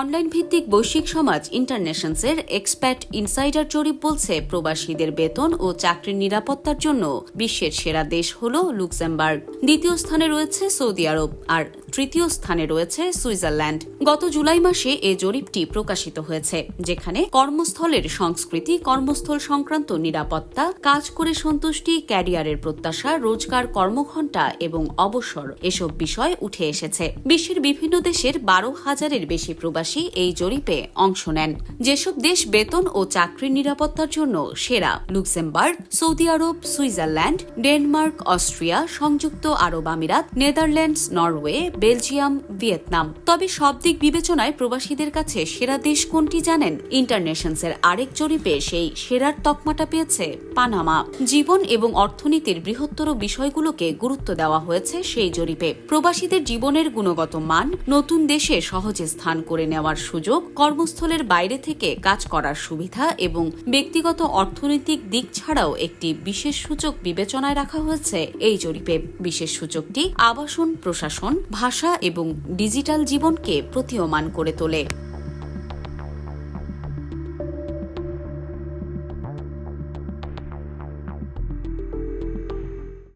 Online ভিত্তিক বৈশ্বিক সমাজ ইন্টারন্যাশনসের এক্সপ্যাট ইনসাইডার জরিপ বলছে, প্রবাসীদের বেতন ও চাকরির নিরাপত্তার জন্য বিশ্বের সেরা দেশ হল লুক্সেমবার্গ। দ্বিতীয় স্থানে রয়েছে সৌদি আরব। আর তৃতীয় স্থানে রয়েছে সুইজারল্যান্ড। গত জুলাই মাসে এ জরিপটি প্রকাশিত হয়েছে, যেখানে কর্মস্থলের সংস্কৃতি, কর্মস্থল সংক্রান্ত নিরাপত্তা, কাজ করে সন্তুষ্টি, ক্যারিয়ারের প্রত্যাশা, রোজগার কর্মঘণ্টা এবং অবসর এসব বিষয় উঠে এসেছে। বিশ্বের বিভিন্ন দেশের বারো হাজারের বেশি প্রবাসী এই জরিপে অংশ নেন। যেসব দেশ বেতন ও চাকরির নিরাপত্তার জন্য সেরা লুক্সেমবার্গ, সৌদি আরব, সুইজারল্যান্ড, ডেনমার্ক, অস্ট্রিয়া, সংযুক্ত আরব আমিরাত, নেদারল্যান্ডস, নরওয়ে বেলজিয়াম, ভিয়েতনাম। তবে সব দিক বিবেচনায় প্রবাসীদের কাছে সেরা দেশ কোনটি জানেন? ইন্টারন্যাশনসের আরেক জরিপে সেই সেরার তকমাটা পেয়েছে পানামা। জীবন এবং অর্থনীতির বৃহত্তর বিষয়গুলোকে গুরুত্ব দেওয়া হয়েছে সেই জরিপে। প্রবাসীদের জীবনের গুণগত মান, নতুন দেশে সহজে স্থান করে নেওয়ার সুযোগ, কর্মস্থলের বাইরে থেকে কাজ করার সুবিধা এবং ব্যক্তিগত অর্থনৈতিক দিক ছাড়াও একটি বিশেষ সূচক বিবেচনায় রাখা হয়েছে এই জরিপে। বিশেষ সূচকটি আবাসন, প্রশাসন ভাষা এবং ডিজিটাল জীবনকে প্রতীয়মান করে তোলে।